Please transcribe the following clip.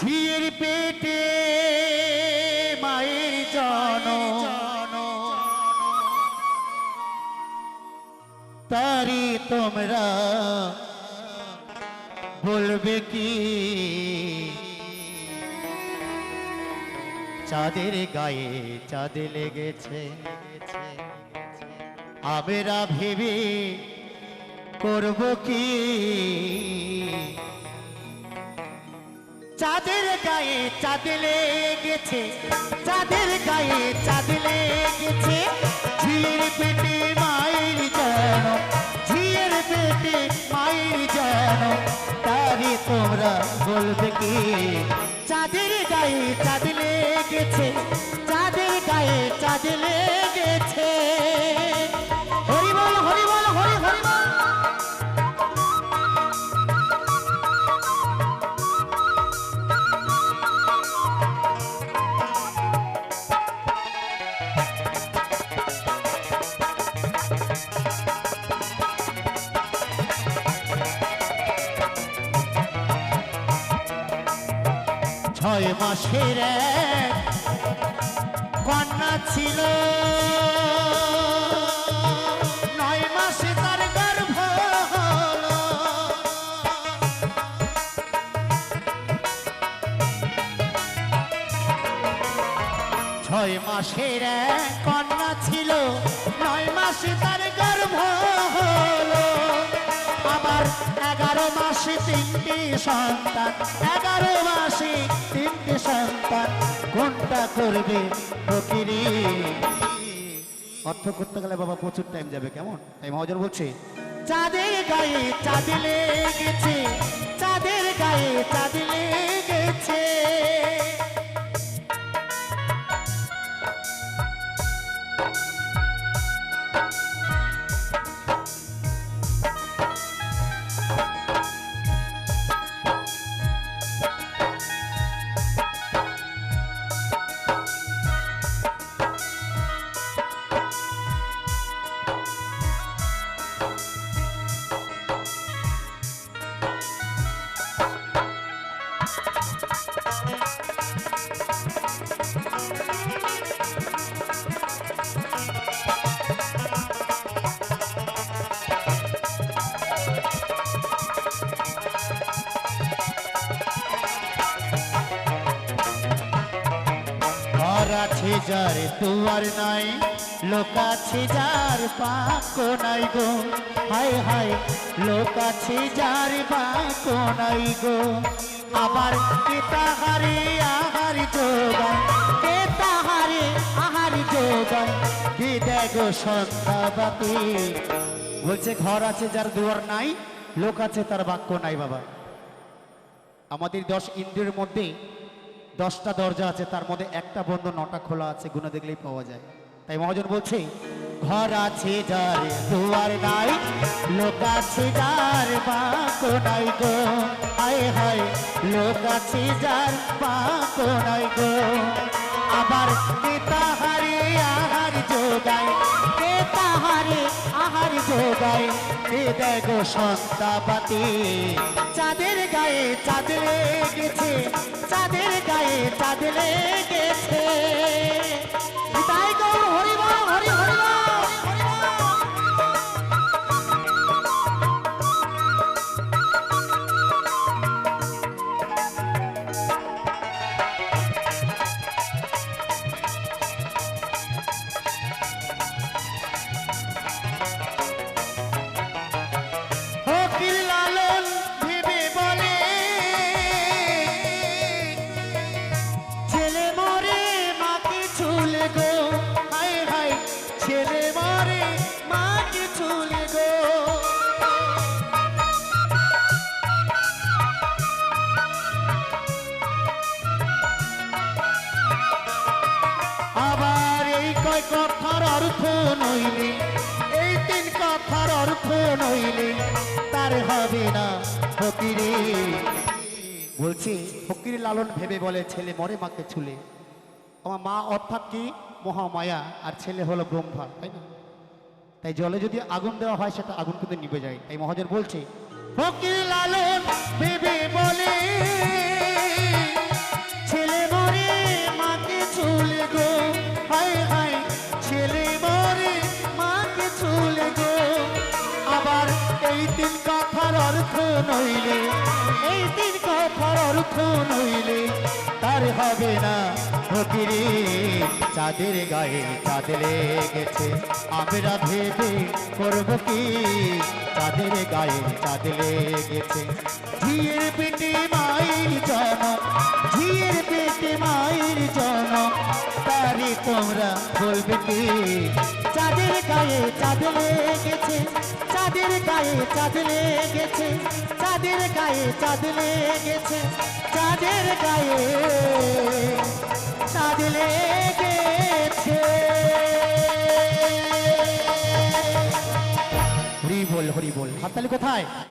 ঝিয়ের পেটে মায়ের জন তারি তোমরা বলবে কি? চাঁদের গায়ে চাঁদ লেগেছে। আবেরা ভেবে করব কি? চাঁদের গায়ে চাঁদ লেগেছে, চাঁদের গায়ে চাঁদ লেগেছে। ঝিয়ের পেটে মায়ের যেন, ঝিয়ের পেটে মায়ের যেন, তারে তোমরা বলবে কি? চাঁদের গায়ে চাঁদ লেগেছে, চাঁদের গায়ে চাঁদ লেগেছে। হরি বল হরি বল ছয় মাসের কন্যা ছিল। নয় মাসে তার গর্ভ ছয় মাসের কন্যা ছিল, নয় মাসে তার গর্ভ হলো। আবার এগারো মাসে তিনটি সন্তান। এগারো মাসে তিনটি সন্তান। কোনটা করবে ফকিরি? অর্থ করতে গেলে বাবা প্রচুর টাইম যাবে, কেমন? তাই মহাজন বলছে। চাঁদের গায়ে চাঁদ লেগেছে, চাঁদের গায়ে চাঁদ লেগেছে। আছে যার দুয়ার নাই, লোক আছে যার পাকো নাই গো। হায় হায়, লোক আছে যার পাকো নাই গো। আবার কে তাহারে আহার যোগায় কে তাহারে আহার যোগায় কে দেখো সন্ধ্যাবাতি? বলছে, ঘর আছে যার দুয়ার নাই, লোক আছে তার বাক্য নাই বাবা। আমাদের দশ ইন্দ্রিয়ের মধ্যে দশটা দরজা আছে, তার মধ্যে একটা বন্ধ, নটা খোলা আছে, গুণে দেখলেই পাওয়া যায়। তাই মহাজন বলছে, ঘর আছে যার, দুয়ার নাই, লোক আছে যার, বাঁক নাই গো। হায় হায়, লোক আছে যার, বাঁক নাই গো। আবার কে তাহারে আহার যোগায়, কে আহার যোগায়? কে দেখো সন্তাপাতি। চাঁদের গায়ে চাঁদ লেগেছে চাঁদের গায়ে চাঁদ লেগেছে। কথার অর্থ নইলে, এই তিন কথার অর্থ নইলে তার হবে না ফকিরে। বলছি, ফকির লালন ভেবে বলে, ছেলে মরে মাকে ছুলে। আমার মা অর্থাৎ কি? মহামায়া। আর ছেলে হলো ব্রহ্মা, তাই না? তাই জলে যদি আগুন দেওয়া হয়, সেটা আগুন কিন্তু নিভে যায় তাই মহাজন বলছে, ফকির লালন ভেবে বলে এই তিন কথার অর্থ নইলে, এই তিন কথার অর্থ নইলে তার হবে না ফকিরে। চাঁদের গায়ে চাঁদ লেগেছে, আমরা ভেবে করব কি? চাঁদের গায়ে চাঁদ লেগেছে। ঝিয়ের পেটে মায়ের জন ঝিয়ের পেটে মায়ের জন তোমরা বলবে কি? চাঁদের গায়ে চাঁদ লেগেছে, চাঁদের গায়ে চাঁদ লেগেছে, চাঁদের গায়ে চাঁদ লেগেছে, চাঁদের গায়ে চাঁদ লেগেছে। হরি বল হরি বল। হাততালি কোথায়?